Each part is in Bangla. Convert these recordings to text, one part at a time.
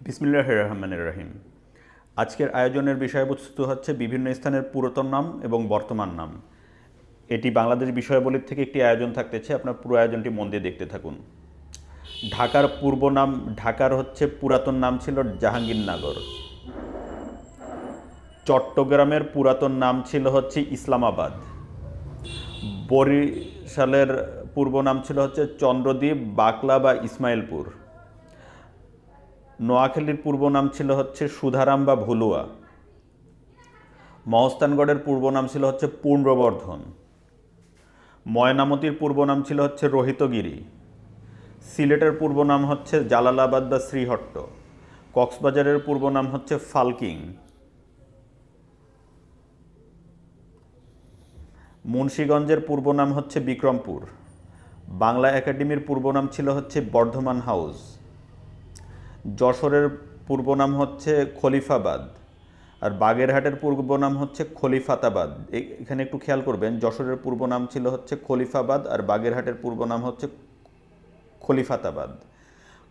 বিসমিল্লাহ রহমানের রহিম আজকের আয়োজনের বিষয়বস্তু হচ্ছে বিভিন্ন স্থানের পুরাতন নাম এবং বর্তমান নাম। এটি বাংলাদেশ বিষয়াবলীর থেকে একটি আয়োজন থাকতেছে। আপনার পুরো আয়োজনটি মন দিয়ে দেখতে থাকুন। ঢাকার পূর্ব নাম, ঢাকার হচ্ছে পুরাতন নাম ছিল জাহাঙ্গীরনগর। চট্টগ্রামের পুরাতন নাম ছিল হচ্ছে ইসলামাবাদ। বরিশালের পূর্ব নাম ছিল হচ্ছে চন্দ্রদ্বীপ, বাকলা বা ইসমাইলপুর। নোয়াখালীর পূর্ব নাম ছিল হচ্ছে সুধারাম বা ভুলুয়া। মহস্তানগড়ের পূর্ব নাম ছিল হচ্ছে পূর্ণবর্ধন। ময়নামতির পূর্ব নাম ছিল হচ্ছে রোহিতগিরি। সিলেটের পূর্ব নাম হচ্ছে জালালাবাদ বা শ্রীহট্ট। কক্সবাজারের পূর্ব নাম হচ্ছে ফালকিং। মুন্সীগঞ্জের পূর্ব নাম হচ্ছে বিক্রমপুর। বাংলা একাডেমির পূর্ব নাম ছিল হচ্ছে বর্ধমান হাউস। যশোরের পূর্ব নাম হচ্ছে খলিফাবাদ আর বাগেরহাটের পূর্ব নাম হচ্ছে খলিফাতাবাদ। এখানে একটু খেয়াল করবেন, যশোরের পূর্ব নাম ছিল হচ্ছে খলিফাবাদ আর বাগেরহাটের পূর্ব নাম হচ্ছে খলিফাতাবাদ।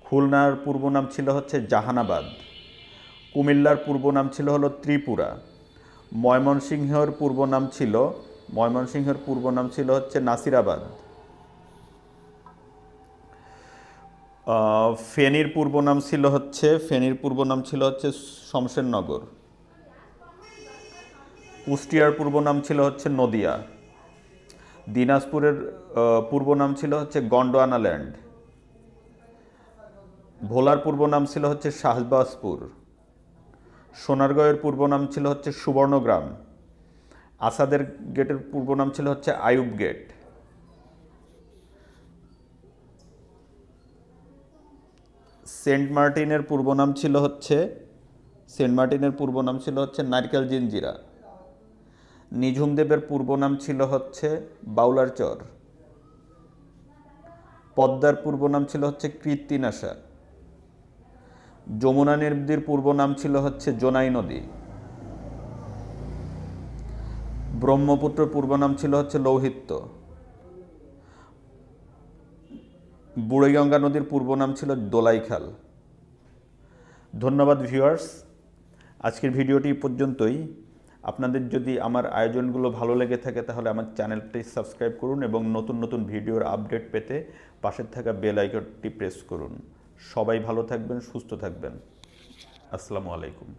খুলনার পূর্ব নাম ছিল হচ্ছে জাহানাবাদ। কুমিল্লার পূর্ব নাম ছিল হলো ত্রিপুরা। ময়মনসিংহের পূর্ব নাম ছিল ময়মনসিংহের পূর্ব নাম ছিল হচ্ছে নাসিরাবাদ। ফেনীর পূর্ব নাম ছিল হচ্ছে, ফেনীর পূর্ব নাম ছিল হচ্ছে শমশেরনগর। কুষ্টিয়ার পূর্ব নাম ছিল হচ্ছে নদিয়া। দিনাজপুরের পূর্ব নাম ছিল হচ্ছে গন্ডোয়ানা ল্যান্ড। ভোলার পূর্ব নাম ছিল হচ্ছে শাহবাজপুর। সোনারগাঁয়ের পূর্ব নাম ছিল হচ্ছে সুবর্ণগ্রাম। আসাদের গেটের পূর্ব নাম ছিল হচ্ছে আয়ুব গেট। সেন্ট মার্টিনের পূর্ব নাম ছিল হচ্ছে, সেন্ট মার্টিনের পূর্ব নাম ছিল হচ্ছে নারকেল জিঞ্জিরা। নিঝুম দেবের পূর্ব নাম ছিল হচ্ছে বাউলার চর। পদ্মার পূর্ব নাম ছিল হচ্ছে কৃত্তিনাশা যমুনা নদীর পূর্ব নাম ছিল হচ্ছে জোনাই নদী। ব্রহ্মপুত্র পূর্ব নাম ছিল হচ্ছে লৌহিত্য। বুড়িগঙ্গা নদীর পূর্ব নাম ছিল দোলাইখাল। ধন্যবাদ ভিউয়ার্স আজকের ভিডিওটি পর্যন্তই। আপনাদের যদি আমার আয়োজনগুলো ভালো লেগে থাকে, তাহলে আমার চ্যানেলটি সাবস্ক্রাইব করুন এবং নতুন নতুন ভিডিওর আপডেট পেতে পাশের থাকা বেল আইকনটি প্রেস করুন। সবাই ভালো থাকবেন, সুস্থ থাকবেন। আসসালামু আলাইকুম।